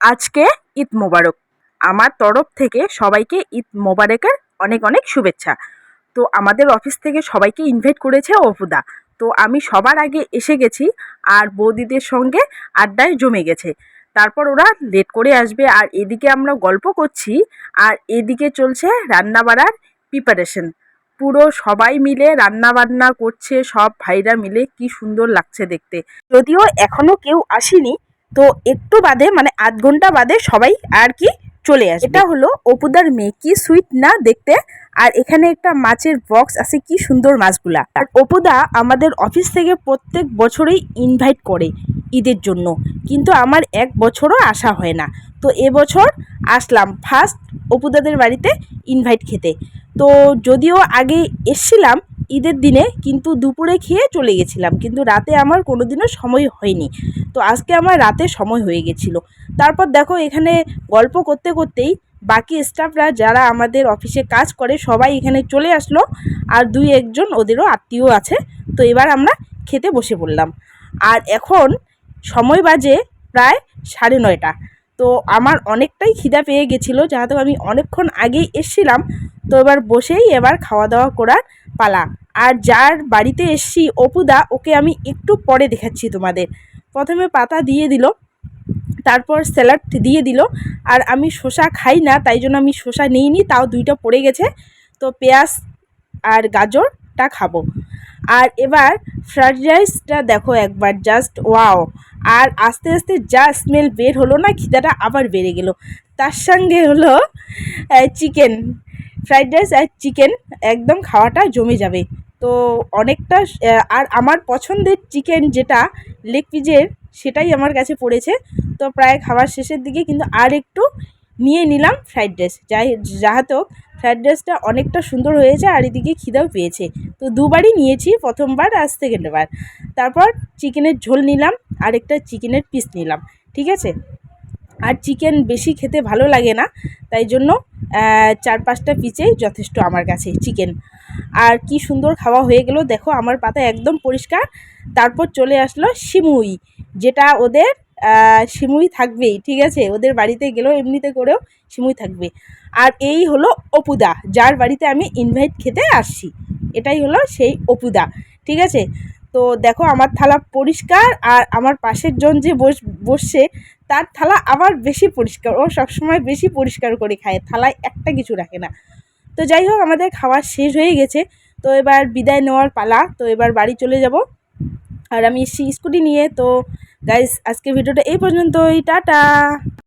আজকে ঈদ মোবারক। আমার তরফ থেকে সবাইকে ঈদ মোবারকের অনেক অনেক শুভেচ্ছা। তো আমাদের অফিস থেকে সবাইকে ইনভাইট করেছে অপুদা তো আমি সবার আগে এসে গেছি আর বৌদিদের সঙ্গে আড্ডায় জমে গেছে। তারপর ওরা লেট করে আসবে আর এদিকে আমরা গল্প করছি আর এদিকে চলছে রান্না বাড়ার প্রিপারেশন পুরো সবাই মিলে রান্না বান্না করছে, সব ভাইরা মিলে কি সুন্দর লাগছে দেখতে। যদিও এখনও কেউ আসেনি তো একটু বাদে মানে আধ ঘণ্টা বাদে সবাই আর কি চলে আসে এটা হলো অপুদার মেয়ে, কি সুইট না দেখতে? আর এখানে একটা মাছের বক্স আছে, কি সুন্দর মাছগুলা। আর অপুদা আমাদের অফিস থেকে প্রত্যেক বছরেই ইনভাইট করে ঈদের জন্য। কিন্তু আমার এক বছরও আসা হয় না। তো এবছর আসলাম ফার্স্ট অপুদাদের বাড়িতে ইনভাইট খেতে। তো যদিও আগে এসছিলাম ঈদের দিনে কিন্তু দুপুরে খেয়ে চলে গেছিলাম। কিন্তু রাতে আমার কোনো দিনও সময় হয়নি। তো আজকে আমার রাতে সময় হয়ে গেছিল। তারপর দেখো এখানে গল্প করতে করতেই বাকি স্টাফরা যারা আমাদের অফিসে কাজ করে সবাই এখানে চলে আসলো আর দুই একজন ওদেরও আত্মীয় আছে। তো এবার আমরা খেতে বসে পড়লাম। আর এখন সময় বাজে প্রায় সাড়ে নয়টা। তো আমার অনেকটাই খিদা পেয়ে গেছিল যাহাতে আমি অনেকক্ষণ আগেই এসছিলাম। তো এবার বসেই এবার খাওয়া দাওয়া করার পালা। আর যার বাড়িতে এসছি অপুদা, ওকে আমি একটু পরে দেখাচ্ছি তোমাদের। প্রথমে পাতা দিয়ে দিল, তারপর স্যালাড দিয়ে দিল। আর আমি শসা খাই না, তাই জন্য আমি শসা নিইনি, তাও দুইটা পড়ে গেছে। তো পেঁয়াজ আর গাজরটা খাব। আর এবার ফ্রাইড রাইসটা দেখো একবার, জাস্ট ওয়াও। আর আস্তে আস্তে যা স্মেল বের হলো না, খিদাটা আবার বেড়ে গেল। তার সঙ্গে হলো চিকেন। ফ্রাইড রাইস আর চিকেন একদম খাওয়াটা জমে যাবে। তো অনেকটা আর আমার পছন্দের চিকেন যেটা, লেগ পিজের, সেটাই আমার কাছে পড়েছে। তো প্রায় খাবার শেষের দিকে কিন্তু আর একটু নিয়ে নিলাম ফ্রাইড রাইস। যাই যাহাতে হোক, ফ্রাইড রাইসটা অনেকটা সুন্দর হয়েছে আর এদিকে খিদাও পেয়েছে। তো দুবারই নিয়েছি, প্রথমবার আর সেকেন্ডবার। তারপর চিকেনের ঝোল নিলাম আর একটা চিকেনের পিস নিলাম, ঠিক আছে? আর চিকেন বেশি খেতে ভালো লাগে না, তাই জন্য চার পাঁচটা পিসেই যথেষ্ট আমার কাছে চিকেন আর কি সুন্দর খাওয়া হয়ে গেল, দেখো আমার পাতা একদম পরিষ্কার। তারপর চলে আসলো সিমুই, যেটা ওদের সিমুই থাকবেই, ঠিক আছে? ওদের বাড়িতে গেলেও এমনিতে করেও সিমুই থাকবে। আর এই হলো অপুদা, যার বাড়িতে আমি ইনভাইট খেতে আসছি। এটাই হলো সেই অপুদা, ঠিক আছে? তো দেখো আমার থালা পরিষ্কার আর আমার পাশের জন যে বস, বসছে তার থালা আবার বেশি পরিষ্কার। ও সবসময় বেশি পরিষ্কার করে খায়, থালায় একটা কিছু রাখে না। তো যাই হোক, আমাদের খাওয়া শেষ হয়ে গেছে। তো এবার বিদায় নেওয়ার পালা। তো এবার বাড়ি চলে যাব। আর আমি এসছি স্কুটি নিয়ে। তো গাইস আজকে ভিডিওটা এই পর্যন্তই। টাটা!